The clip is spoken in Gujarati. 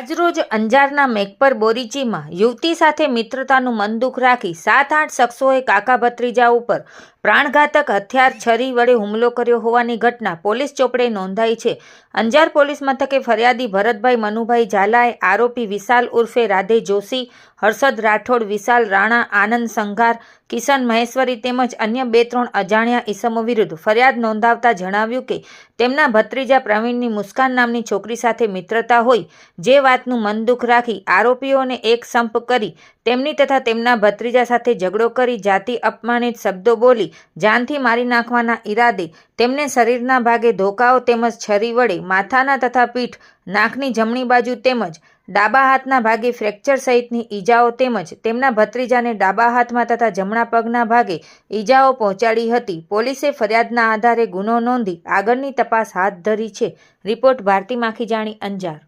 આજરોજ અંજારના મેઘપર બોરીચીમાં યુવતી સાથે મિત્રતાનું મન દુઃખ રાખી સાત આઠ શખ્સોએ કાકા ભત્રીજા ઉપર પ્રાણઘાતક હથિયાર છરી વડે હુમલો કર્યો હોવાની ઘટના પોલીસ ચોપડે નોંધાઈ છે. અંજાર પોલીસ મથકે ફરિયાદી ભરતભાઈ મનુભાઈ ઝાલાએ આરોપી વિશાલ ઉર્ફે રાધે જોશી, હર્ષદ રાઠોડ, વિશાલ રાણા, આનંદ સંઘાર, કિશન મહેશ્વરી તેમજ અન્ય બે ત્રણ અજાણ્યા ઈસમો વિરુદ્ધ ફરિયાદ નોંધાવતા જણાવ્યું કે તેમના ભત્રીજા પ્રવીણની મુસ્કાન નામની છોકરી સાથે મિત્રતા હોય, જે વાતનું મન દુઃખ રાખી આરોપીઓને એક સંપ કરી તેમની તથા તેમના ભત્રીજા સાથે ઝઘડો કરી જાતિ અપમાનિત શબ્દો બોલી જાનથી મારી નાખવાના ઈરાદે તેમને શરીરના ભાગે ધોકાઓ તેમજ છરી વડે માથાના તથા પીઠ, નાકની જમણી બાજુ તેમજ ડાબા હાથના ભાગે ફ્રેક્ચર સહિતની ઈજાઓ તેમજ તેમના ભત્રીજાને ડાબા હાથમાં તથા જમણા પગના ભાગે ઈજાઓ પહોંચાડી હતી. પોલીસે ફરિયાદના આધારે ગુનો નોંધી આગળની તપાસ હાથ ધરી છે. રિપોર્ટ ભારતી માખીજાણી અંજાર.